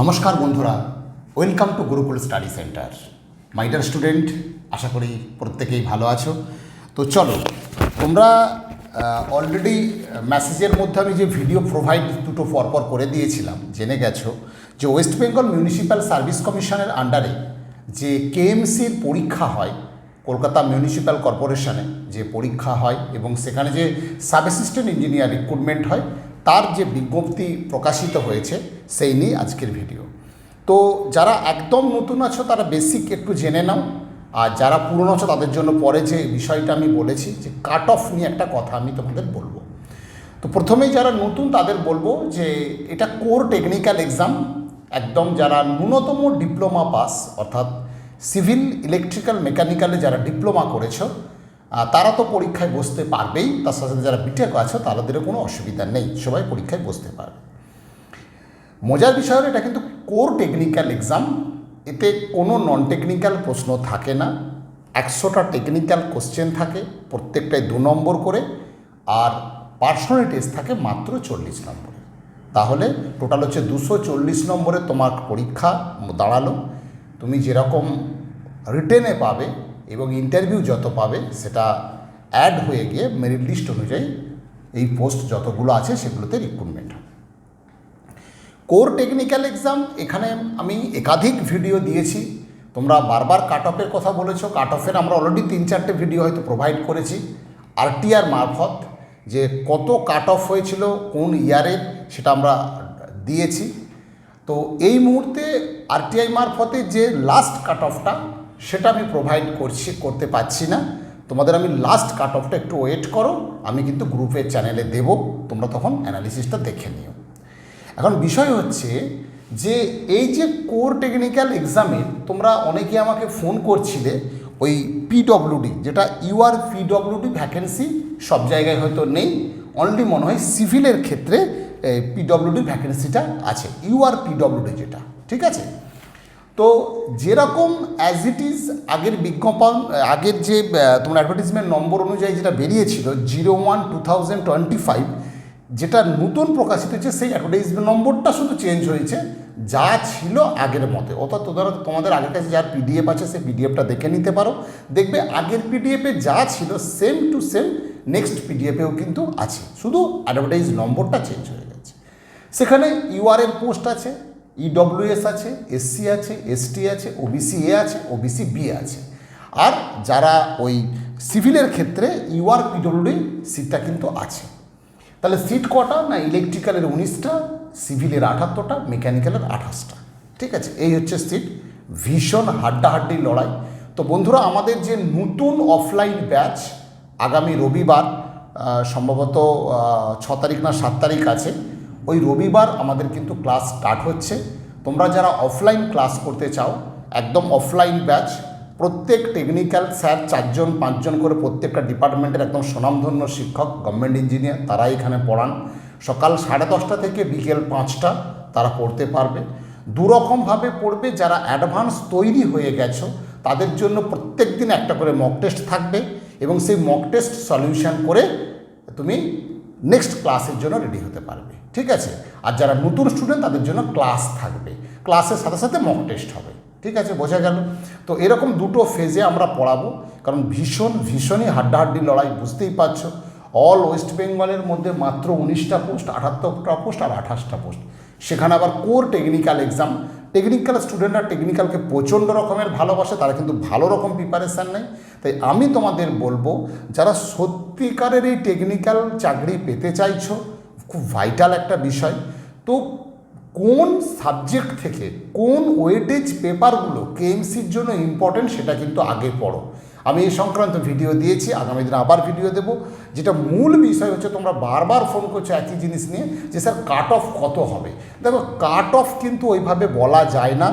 নমস্কার বন্ধুরা welcome to Gurukul study centre my dear student আশা করি প্রত্যেকেই ভালো আছো। তো চলো, তোমরা অলরেডি মেসেজের মধ্যে আমি যে ভিডিও প্রোভাইড দুটো পরপর করে দিয়েছিলাম, জেনে গেছো যে ওয়েস্ট বেঙ্গল মিউনিসিপ্যাল সার্ভিস কমিশনের আন্ডারে যে কেএমসির পরীক্ষা হয়, কলকাতা মিউনিসিপ্যাল কর্পোরেশনে যে পরীক্ষা হয় এবং সেখানে যে সাব অ্যাসিস্ট্যান্ট ইঞ্জিনিয়ার রিক্রুটমেন্ট হয় তার যে বিজ্ঞপ্তি প্রকাশিত হয়েছে, সেই নিয়ে আজকের ভিডিও। তো যারা একদম নতুন আছো, তারা বেসিক একটু জেনে নাও। আর যারা পুরনো আছো, তাদের জন্য পরে যে বিষয়টা আমি বলেছি, যে কাট অফ নিয়ে একটা কথা আমি তোমাদের বলব। তো প্রথমেই যারা নতুন, তাদের বলব যে এটা কোর টেকনিক্যাল এক্সাম একদম যারা ন্যূনতম ডিপ্লোমা পাস অর্থাৎ সিভিল ইলেকট্রিক্যাল মেকানিক্যালে যারা ডিপ্লোমা করেছ তারা তো পরীক্ষায় বসতে পারবেই, তার সাথে যারা বিটেক আছো তাদেরও কোনো অসুবিধা নেই, সবাই পরীক্ষায় বসতে পারবে। মজার বিষয় হলো এটা কিন্তু কোর টেকনিক্যাল এক্সাম এতে কোনো নন টেকনিক্যাল প্রশ্ন থাকে না, একশোটা টেকনিক্যাল কোশ্চেন থাকে, প্রত্যেকটায় দু নম্বর করে, আর পার্সোনাল টেস্ট থাকে মাত্র চল্লিশ নম্বরে। তাহলে টোটাল হচ্ছে দুশো চল্লিশ নম্বরে তোমার পরীক্ষা দাঁড়াল, তুমি যেরকম রিটেনে পাবে এবং ইন্টারভিউ যত পাবে, সেটা অ্যাড হয়ে গিয়ে মেরিট লিস্ট অনুযায়ী এই পোস্ট যতগুলো আছে, সেগুলোতে রিক্রুটমেন্ট হবে। কোর টেকনিক্যাল এক্সাম এখানে আমি একাধিক ভিডিও দিয়েছি। তোমরা বারবার কাট অফের কথা বলেছ। কাট অফের আমরা অলরেডি তিন চারটে ভিডিও হয়তো প্রোভাইড করেছি। আরটিআর মারফত যে কত কাট অফ হয়েছিল, কোন ইয়ারে সেটা আমরা দিয়েছি। তো এই মুহূর্তে আরটিআই মারফতে যে লাস্ট কাট অফটা সেটা আমি প্রোভাইড করছি, করতে পারছি না। তোমাদের আমি লাস্ট কাট অফটা একটু ওয়েট করো, আমি কিন্তু গ্রুপের চ্যানেলে দেব, তোমরা তখন অ্যানালিসিসটা দেখে নিও। এখন বিষয় হচ্ছে যে, এই যে কোর টেকনিক্যাল এক্সামে তোমরা অনেকে আমাকে ফোন করছিলে, ওই পিডব্লিউডি যেটা ইউআর পিডব্লিউডি ভ্যাকেন্সি সব জায়গায় হয়তো নেই অনলি মনে হয় সিভিলের ক্ষেত্রে পিডব্লিউডি ভ্যাকেন্সিটা আছে ইউআর পিডব্লিউডি যেটা, ঠিক আছে? তো যেরকম অ্যাজ ইট ইজ আগের বিজ্ঞাপন, আগের যে তোমার অ্যাডভার্টিজমেন্ট নম্বর অনুযায়ী যেটা বেরিয়েছিল zero one two thousand twenty five যেটা নতুন প্রকাশিত হয়েছে, সেই অ্যাডভার্টাইজমেন্ট নম্বরটা শুধু চেঞ্জ হয়েছে, যা ছিল আগের মতে। অর্থাৎ তোমরা, তোমাদের আগের কাছে যার পিডিএফ আছে, সেই পিডিএফটা দেখে নিতে পারো। দেখবে আগের পিডিএফে যা ছিল সেম টু সেম নেক্সট পিডিএফেও কিন্তু আছে। শুধু অ্যাডভার্টাইজ নম্বরটা চেঞ্জ হয়ে গেছে। সেখানে ইউআরএল পোস্ট আছে। ইডব্লিউএস আছে এসসি আছে এসটি আছে ওবিসি এ আছে ওবিসি বি আছে। আর যারা ওই সিভিলের ক্ষেত্রে ইউআর পিডব্লিউডি সিটটা কিন্তু আছে। তাহলে সিট কটা না ইলেকট্রিক্যালের উনিশটা, সিভিলের আঠাত্তরটা, মেকানিক্যালের আঠাশটা? ঠিক আছে, এই হচ্ছে সিট। ভীষণ হাড্ডাহাড্ডি লড়াই। তো বন্ধুরা, আমাদের যে নতুন অফলাইন ব্যাচ আগামী রবিবার সম্ভবত ছ তারিখ না সাত তারিখ আছে ওই রবিবার আমাদের কিন্তু ক্লাস স্টার্ট হচ্ছে। তোমরা যারা অফলাইন ক্লাস করতে চাও, একদম অফলাইন ব্যাচ প্রত্যেক টেকনিক্যাল স্যার চারজন, পাঁচজন করে প্রত্যেকটা ডিপার্টমেন্টের একদম স্বনামধন্য শিক্ষক গভর্নমেন্ট ইঞ্জিনিয়ার তারা এখানে পড়ান। সকাল সাড়ে দশটা থেকে বিকেল পাঁচটা তারা পড়তে পারবে। দুরকমভাবে পড়বে যারা অ্যাডভান্স তৈরি হয়ে গেছো, তাদের জন্য প্রত্যেক দিন একটা করে মক টেস্ট থাকবে এবং সেই মক টেস্ট সলিউশন করে তুমি নেক্সট ক্লাসের জন্য রেডি হতে পারবে, ঠিক আছে? আর যারা নতুন স্টুডেন্ট তাদের জন্য ক্লাস থাকবে। ক্লাসের সাথে সাথে মক টেস্ট হবে, ঠিক আছে? বোঝা গেল? তো এরকম দুটো ফেজে আমরা পড়াবো, কারণ ভীষণ, ভীষণই হাড্ডাহাড্ডি লড়াই, বুঝতেই পারছ? অল ওয়েস্ট বেঙ্গলের মধ্যে মাত্র উনিশটা পোস্ট আটাত্তরটা পোস্ট আর আঠাশটা পোস্ট সেখানে আবার কোর টেকনিক্যাল এক্সাম টেকনিক্যাল স্টুডেন্টরা টেকনিক্যালকে প্রচণ্ড রকমের ভালোবাসে, তারা কিন্তু ভালো রকম প্রিপারেশান নেয়। তাই আমি তোমাদের বলব, যারা সত্যিকারের এই টেকনিক্যাল চাকরি পেতে চাইছো, খুব ভাইটাল একটা বিষয়। তো কোন সাবজেক্ট থেকে কোন ওয়েটেজ পেপারগুলো কেএমসির জন্য ইম্পর্টেন্ট সেটা কিন্তু আগে পড়ো। আমি এই সংক্রান্ত ভিডিও দিয়েছি, আগামী দিনে আবার ভিডিও দেব। যেটা মূল বিষয় হচ্ছে তোমরা বারবার ফোন করছ একই জিনিস নিয়ে যে, স্যার কাট অফ কত হবে? দেখো কাট অফ কিন্তু ওইভাবে বলা যায় না।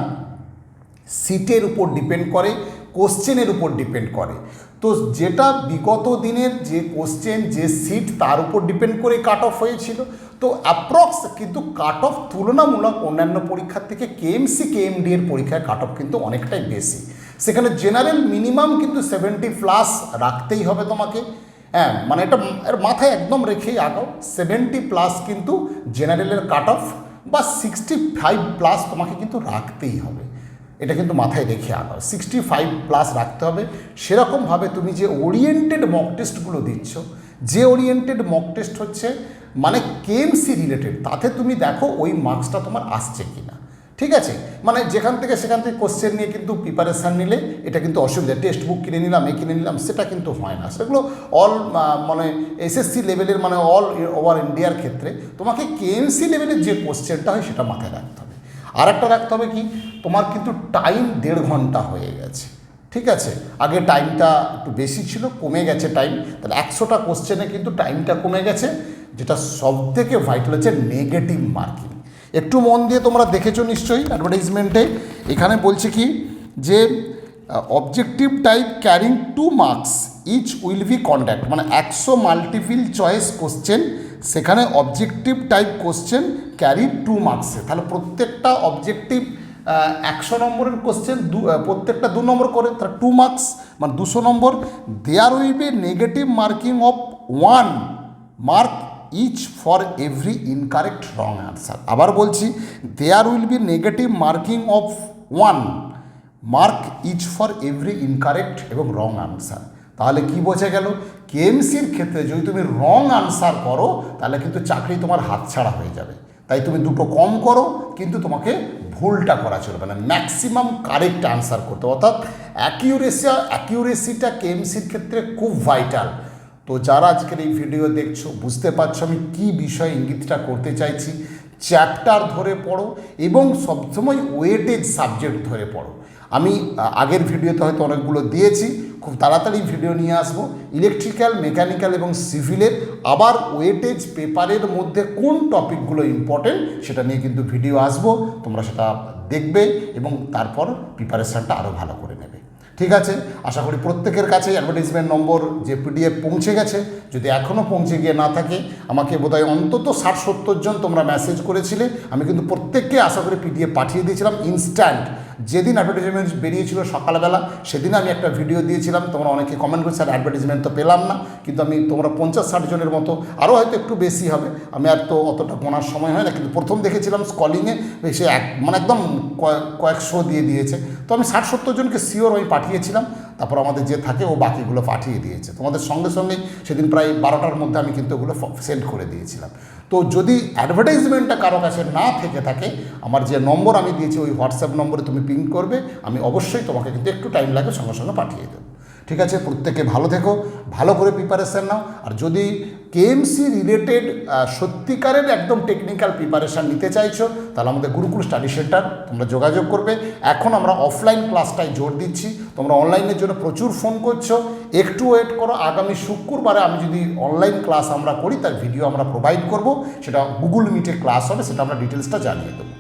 সিটের উপর ডিপেন্ড করে কোশ্চেনের উপর ডিপেন্ড করে। তো যেটা বিগত দিনের যে কোশ্চেন, যে সিট, তার উপর ডিপেন্ড করে কাট অফ হয়েছিল। তো অ্যাপ্রক্স কিন্তু কাট অফ তুলনামূলক অন্যান্য পরীক্ষার থেকে কেএমসি কেএমডি এর পরীক্ষায় কাট অফ কিন্তু অনেকটাই বেশি। সেখানে জেনারেল মিনিমাম কিন্তু সেভেন্টি প্লাস রাখতেই হবে তোমাকে। হ্যাঁ মানে এটা এর মাথায় একদম রেখেই আগাও। সেভেন্টি প্লাস কিন্তু জেনারেলের কাট অফ বা সিক্সটি ফাইভ প্লাস তোমাকে কিন্তু রাখতেই হবে। এটা কিন্তু মাথায় রেখে আনো। সিক্সটি ফাইভ প্লাস রাখতে হবে। সেরকমভাবে তুমি যে ওরিয়েন্টেড মক টেস্টগুলো দিচ্ছ, যে ওরিয়েন্টেড মক টেস্ট হচ্ছে মানে কেএমসি রিলেটেড তাতে তুমি দেখো ওই মার্কসটা তোমার আসছে কিনা। ঠিক আছে? মানে যেখান থেকে সেখান থেকে কোশ্চেন নিয়ে কিন্তু প্রিপারেশান নিলে এটা কিন্তু অসুবিধা। টেক্সট বুক কিনে নিলাম, এ কিনে নিলাম, সেটা কিন্তু হয় না। সেগুলো অল মানে এসএসসি লেভেলের মানে অল ওভার ইন্ডিয়ার ক্ষেত্রে তোমাকে কেএমসি লেভেলের যে কোশ্চেনটা হয় সেটা মাথায় রাখতে আর একটা রাখতে হবে কি, তোমার কিন্তু টাইম দেড় ঘণ্টা হয়ে গেছে, ঠিক আছে? আগে টাইমটা একটু বেশি ছিল, কমে গেছে টাইম তাহলে একশোটা কোশ্চেনে কিন্তু টাইমটা কমে গেছে, যেটা সব থেকে ভাইটাল হচ্ছে নেগেটিভ মার্কিং একটু মন দিয়ে তোমরা দেখেছ নিশ্চয়ই অ্যাডভার্টাইজমেন্টে এখানে বলছে কি, যে objective type carrying two marks each will be conduct মানে একশো মাল্টিপিল চয়েস কোশ্চেন সেখানে objective type question carry two মার্কসে তাহলে প্রত্যেকটা অবজেক্টিভ একশো নম্বরের কোশ্চেন দু প্রত্যেকটা দু নম্বর করে, তাহলে টু মার্কস মানে দুশো নম্বর। There will be negative marking of one mark each for every incorrect wrong answer আবার বলছি there will be negative marking of one mark each for every incorrect এবং রং আনসার তাহলে কি বোঝা গেল? কেএমসির ক্ষেত্রে যদি তুমি রং আনসার করো, তাহলে কিন্তু চাকরি তোমার হাতছাড়া হয়ে যাবে। তাই তুমি দুটো কম করো, কিন্তু তোমাকে ভুলটা করা চলবে না। ম্যাক্সিমাম কারেক্ট আনসার করতে অর্থাৎ অ্যাকিউরেসি অ্যাকিউরেসিটা কেএমসির ক্ষেত্রে খুব ভাইটাল তো যারা আজকের এই ভিডিও দেখছ, বুঝতে পারছ আমি কি বিষয়ে ইঙ্গিতটা করতে চাইছি। চ্যাপ্টার ধরে পড়ো এবং সবসময় ওয়েটেজ সাবজেক্ট ধরে পড়ো। আমি আগের ভিডিওতে হয়তো অনেকগুলো দিয়েছি, খুব তাড়াতাড়ি ভিডিও নিয়ে আসব। ইলেকট্রিক্যাল মেকানিক্যাল এবং সিভিলের আবার ওয়েটেজ পেপারের মধ্যে কোন টপিকগুলো ইম্পর্টেন্ট সেটা নিয়ে কিন্তু ভিডিও আসব। তোমরা সেটা দেখবে এবং তারপর প্রিপারেশানটা আরও ভালো করে নেবে। ঠিক আছে? আশা করি প্রত্যেকের কাছে অ্যাডভার্টাইজমেন্ট নম্বর যে পিডিএফ পৌঁছে গেছে। যদি এখনও পৌঁছে গিয়ে না থাকে, আমাকে বোধহয় অন্তত ষাট সত্তর জন তোমরা মেসেজ করেছিলে। আমি কিন্তু প্রত্যেককে আশা করি পিডিএফ পাঠিয়ে দিয়েছিলাম ইনস্ট্যান্ট যেদিন অ্যাডভার্টাইজমেন্ট বেরিয়েছিল সকালবেলা, সেদিন আমি একটা ভিডিও দিয়েছিলাম। তোমরা অনেকে কমেন্ট করে স্যার অ্যাডভার্টাইজমেন্ট তো পেলাম না। কিন্তু আমি তোমরা পঞ্চাশ, ষাট জনের মতো আরও হয়তো একটু বেশি হবে। আমি আর তো অতটা গোনার সময় হয় না, কিন্তু প্রথম দেখেছিলাম স্কলিংয়ে সে এক মানে একদম কয়েক কয়েকশো দিয়ে দিয়েছে। তো আমি ষাট, সত্তর জনকে শিওর আমি পাঠিয়েছিলাম। তারপর আমাদের যে থাকে, ও বাকিগুলো পাঠিয়ে দিয়েছে। তোমাদের সঙ্গে সঙ্গে সেদিন প্রায় বারোটার মধ্যে আমি কিন্তু ওগুলো সেন্ড করে দিয়েছিলাম। তো যদি অ্যাডভার্টাইজমেন্টটা কারও কাছে না থেকে থাকে, আমার যে নম্বর আমি দিয়েছি ওই হোয়াটসঅ্যাপ নম্বরে তুমি পিং করবে, আমি অবশ্যই তোমাকে কিন্তু একটু টাইম লাগে সঙ্গে সঙ্গে পাঠিয়ে দেবো। ঠিক আছে, প্রত্যেকে ভালো থেকো, ভালো করে প্রিপারেশান নাও। আর যদি কেএমসি রিলেটেড সত্যিকারের একদম টেকনিক্যাল প্রিপারেশান নিতে চাইছো, তাহলে আমাদের গুরুকুল স্টাডি সেন্টার তোমরা যোগাযোগ করবে। এখন আমরা অফলাইন ক্লাসটায় জোর দিচ্ছি। তোমরা অনলাইনের জন্য প্রচুর ফোন করছ। একটু ওয়েট করো, আগামী শুক্রবারে আমি যদি অনলাইন ক্লাস আমরা করি, তার ভিডিও আমরা প্রোভাইড করব। সেটা গুগল মিটে ক্লাস হবে, সেটা আমরা ডিটেলসটা জানিয়ে দেবো।